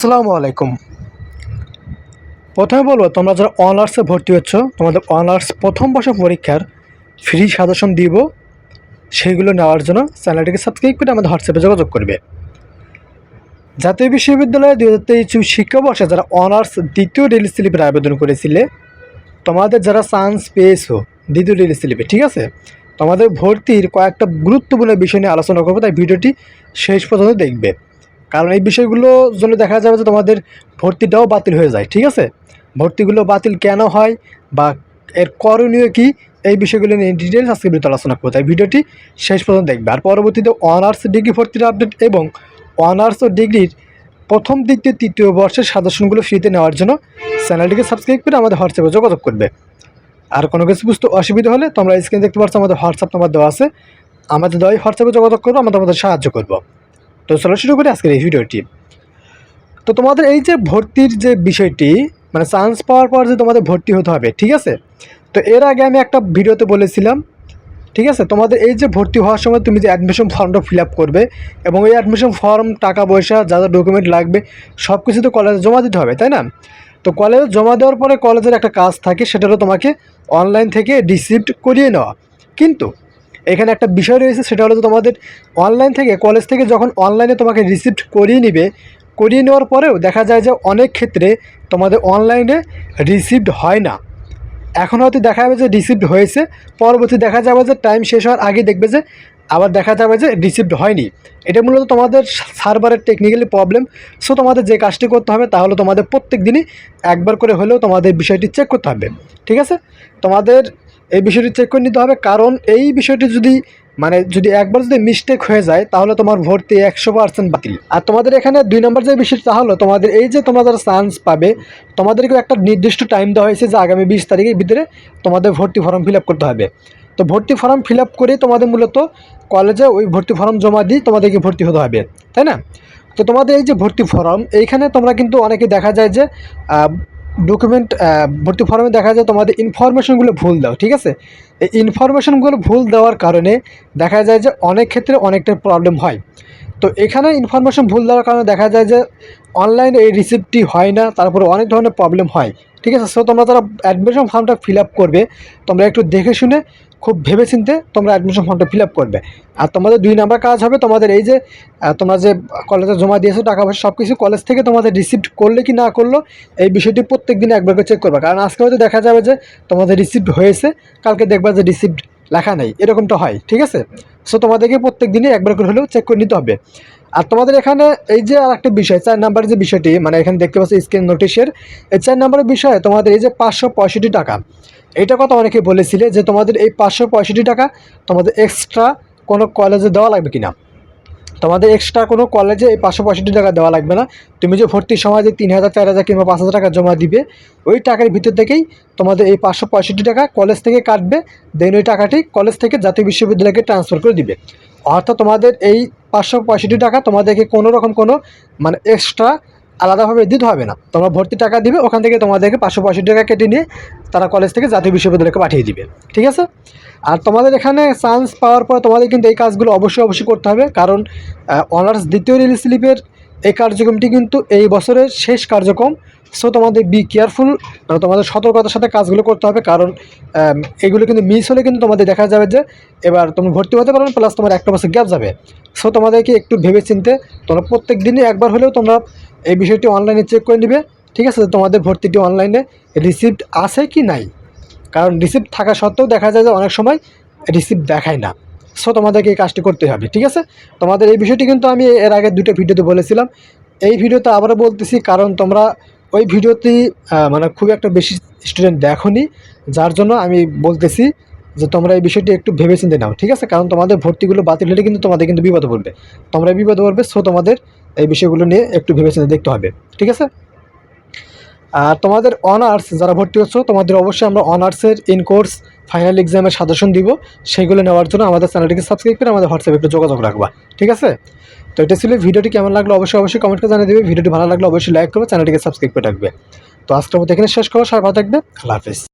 আসসালামু আলাইকুম। প্রথমে বলব, তোমরা যারা অনার্সে ভর্তি হচ্ছ, তোমাদের অনার্স প্রথম বর্ষ পরীক্ষার ফ্রি সাজেশন দিব। সেইগুলো নেওয়ার জন্য চ্যানেলটিকে সাবস্ক্রাইব করে আমাদের হোয়াটসঅ্যাপে যোগাযোগ করবে। জাতীয় বিশ্ববিদ্যালয়ে দু হাজার তেইশ শিক্ষাবর্ষে যারা অনার্স দ্বিতীয় রিল স্লিপের আবেদন করেছিলে, তোমাদের যারা চান্স পেয়েছ দ্বিতীয় রিল স্লিপে, ঠিক আছে? তোমাদের ভর্তির কয়েকটা গুরুত্বপূর্ণ বিষয় নিয়ে আলোচনা করব, তাই ভিডিওটি শেষ পর্যন্ত দেখবে। কারণ এই বিষয়গুলোর জন্য দেখা যাবে যে তোমাদের ভর্তিটাও বাতিল হয়ে যায়, ঠিক আছে? ভর্তিগুলো বাতিল কেন হয় বা এর করণীয় কি, এই বিষয়গুলো নিয়ে ডিটেলস আজকে ভিডিওতে আলোচনা করব। তাই ভিডিওটি শেষ পর্যন্ত দেখবে। আর পরবর্তীতে অনার্স ডিগ্রি ভর্তির আপডেট এবং অনার্স ও ডিগ্রির প্রথম দ্বিতীয় তৃতীয় বর্ষের সাজেশনগুলো ফ্রিতে নেওয়ার জন্য চ্যানেলটিকে সাবস্ক্রাইব করে আমাদের হোয়াটসঅ্যাপে যোগাযোগ করবে। আর কোনো কিছু বুঝতে অসুবিধা হলে তোমরা স্ক্রিন দেখতে পাচ্ছ, আমাদের হোয়াটসঅ্যাপ নাম্বার দেওয়া আছে। আমাদের দেওয়া হোয়াটসঅ্যাপে যোগাযোগ করব, আমরা তোমাদের সাহায্য করব। তো চলো শুরু করি আজকের এই ভিডিওটি। তো তোমাদের এই যে ভর্তির যে বিষয়টি মানে চান্স পাওয়ার পর যে তোমাদের ভর্তি হতে হবে, ঠিক আছে? তো এর আগে আমি একটা ভিডিওতে বলেছিলাম, ঠিক আছে? তোমাদের এই যে ভর্তি হওয়ার সময় তুমি যে অ্যাডমিশন ফর্মটা ফিল করবে এবং এই অ্যাডমিশন ফর্ম টাকা পয়সা, যা যা ডকুমেন্ট লাগবে সব কিছু তো কলেজে জমা দিতে হবে, তাই না? তো কলেজে জমা দেওয়ার পরে কলেজের একটা কাজ থাকে, সেটা হলো তোমাকে অনলাইন থেকে রিসিপ্ট করিয়ে নেওয়া। কিন্তু এখানে একটা বিষয় রয়েছে, সেটা হলো তোমাদের অনলাইন থেকে কলেজ থেকে যখন অনলাইনে তোমাকে রিসিপ্ট করিয়ে নিবে, করিয়ে নেওয়ার পরেও দেখা যায় যে অনেক ক্ষেত্রে তোমাদের অনলাইনে রিসিভড হয় না। এখন হয়তো দেখা যাবে যে রিসিভড হয়েছে, পরবর্তী দেখা যাবে যে টাইম শেষ হওয়ার আগে দেখবে যে আবার দেখা যাবে যে রিসিভড হয়নি। এটা মূলত তোমাদের সার্ভারের টেকনিক্যালি প্রবলেম সো তোমাদের যে কাজটি করতে হবে তাহলে তোমাদের প্রত্যেক দিনই একবার করে হলেও তোমাদের বিষয়টি চেক করতে হবে, ঠিক আছে? তোমাদের এই বিষয়টি চেক করে নিতে হবে। কারণ এই বিষয়টি যদি মানে যদি একবার যদি মিস্টেক হয়ে যায়, তাহলে তোমার ভর্তি একশো পার্সেন্ট বাতিল। আর তোমাদের এখানে দুই নম্বর যে বিষয়টি তাহলে তোমাদের এই যে তোমরা যারা চান্স পাবে তোমাদেরকে একটা নির্দিষ্ট টাইম দেওয়া হয়েছে যে আগামী বিশ তারিখের ভিতরে তোমাদের ভর্তি ফর্ম ফিল করতে হবে। তো ভর্তি ফর্ম ফিল করে তোমাদের মূলত কলেজে ওই ভর্তি ফর্ম জমা দিয়ে তোমাদেরকে ভর্তি হতে হবে। তাই না? তো তোমাদের এই যে ভর্তি ফর্ম এইখানে তোমরা কিন্তু অনেকে দেখা যায় যে ডকুমেন্ট ভর্তি ফর্মে দেখা যায় তোমাদের ইনফরমেশনগুলো ভুল দাও, ঠিক আছে? এই ইনফরমেশনগুলো ভুল দেওয়ার কারণে দেখা যায় যে অনেক ক্ষেত্রে অনেকটা প্রবলেম হয়। তো এখানে ইনফরমেশন ভুল দেওয়ার কারণে দেখা যায় যে অনলাইনে এই রিসিপ্টটি হয় না, তারপরে অনেক ধরনের প্রবলেম হয়, ঠিক আছে? সো তোমরা যারা অ্যাডমিশন ফর্মটা ফিল আপ করবে, তোমরা একটু দেখে শুনে খুব ভেবে চিনতে তোমরা অ্যাডমিশন ফর্মটা ফিল আপ করবে। আর তোমাদের দুই নাম্বার কাজ হবে তোমাদের এই যে তোমরা যে কলেজে জমা দিয়েছ, টাকা পয়সা সব কিছু কলেজ থেকে তোমাদের রিসিপ্ট করলে কি না করল, এই বিষয়টি প্রত্যেক দিন একবার করে চেক করবে। কারণ আজকে হয়তো দেখা যাবে যে তোমাদের রিসিপ্ট হয়েছে, কালকে দেখবা যে রিসিপ্ট লেখা নেই। এরকমটা হয়, ঠিক আছে? সো তোমাদেরকে প্রত্যেক দিনই একবার করে হলেও চেক করে নিতে হবে। আর তোমাদের এখানে এই যে আর একটা বিষয়, চার নাম্বারের যে বিষয়টি মানে এখানে দেখতে পাচ্ছি স্ক্রিন নোটিশের এই চার নাম্বারের বিষয়ে তোমাদের এই যে পাঁচশো পঁয়ষট্টি টাকা, এটা কথা অনেকে বলেছিলে যে তোমাদের এই পাঁচশো পঁয়ষট্টি টাকা তোমাদের এক্সট্রা কোনো কলেজে দেওয়া লাগবে কিনা। তোমাদের এক্সট্রা কোনো কলেজে এই পাঁচশো পঁয়ষট্টি টাকা দেওয়া লাগবে না। তুমি যে ভর্তির সময় যে তিন হাজার, চার হাজার কিংবা পাঁচ হাজার টাকা জমা দিবে, ওই টাকার ভিতর থেকেই তোমাদের এই পাঁচশো পঁয়ষট্টি টাকা কলেজ থেকে কাটবে দেন ওই টাকাটি কলেজ থেকে জাতীয় বিশ্ববিদ্যালয়কে ট্রান্সফার করে দিবে। অর্থাৎ তোমাদের এই পাঁচশো পঁয়ষট্টি টাকা তোমাদেরকে কোনো রকম কোনো মানে এক্সট্রা আলাদাভাবে দিতে হবে না। তোমরা ভর্তি টাকা দিবে, ওখান থেকে তোমাদেরকে পাঁচশো পঁয়ষট্টি টাকা কেটে নিয়ে তারা কলেজ থেকে জাতীয় বিশ্ববিদ্যালয়কে পাঠিয়ে দিবে। ঠিক আছে? আর তোমাদের এখানে চান্স পাওয়ার পর তোমাদের কিন্তু এই কাজগুলো অবশ্যই অবশ্যই করতে হবে। কারণ অনার্স দ্বিতীয় রিল স্লিপের এই কার্যক্রমটি কিন্তু এই বছরের শেষ কার্যক্রম। সো তোমাদের বি কেয়ারফুল মানে তোমাদের সতর্কতার সাথে কাজগুলো করতে হবে। কারণ এগুলো কিন্তু মিস হলে কিন্তু তোমাদের দেখা যাবে যে, এবার তুমি ভর্তি হতে পারবে প্লাস তোমার একটা বছর গ্যাপ যাবে। সো তোমাদেরকে একটু ভেবে চিনতে তোমরা প্রত্যেক দিনই একবার হলেও তোমরা এই বিষয়টি অনলাইনে চেক করে নিবে, ঠিক আছে? তোমাদের ভর্তিটি অনলাইনে রিসিপ্ট আছে কি নাই? কারণ রিসিপ্ট থাকা সত্ত্বেও দেখা যায় যে অনেক সময় রিসিপ্ট দেখায় না। সো তোমাদেরকে এই কাজটি করতে হবে, ঠিক আছে? তোমাদের এই বিষয়টি কিন্তু আমি এর আগে দুটো ভিডিওতে বলেছিলাম। এই ভিডিওতে আবারও বলতেছি, কারণ তোমরা ওই ভিডিওতেই মানে খুব একটা বেশি স্টুডেন্ট দেখোনি, যার জন্য আমি বলতেছি যে তোমরা এই বিষয়টি একটু ভেবে চিন্তে নাও, ঠিক আছে? কারণ তোমাদের ভর্তিগুলো বাতিল হলে কিন্তু তোমাদের কিন্তু বিপদে পড়বে। তোমরা বিপদে পড়বে সো তোমাদের এই বিষয়গুলো নিয়ে একটু ভেবে চিন্তে দেখতে হবে, ঠিক আছে? আর তোমাদের অনার্স যারা ভর্তি হচ্ছ, তোমাদের অবশ্যই আমরা অনার্সের ইন কোর্স ফাইনাল এক্সামের সাজেশন দিব। সেগুলো নেওয়ার জন্য আমাদের চ্যানেলটিকে সাবস্ক্রাইব করে আমাদের হোয়াটসঅ্যাপে একটু যোগাযোগ রাখবা, ঠিক আছে? তো এটা ছিল ভিডিওটি, কেমন লাগল অবশ্যই অবশ্যই কমেন্ট করে জানিয়ে দেবে। ভিডিওটি ভালো লাগলে অবশ্যই লাইক করবে, চ্যানেলটিকে সাবস্ক্রাইব করে রাখবে। তো আজকের মতো এখানে শেষ করো সবাই ভালো থাকবে আল্লাহ হাফিজ।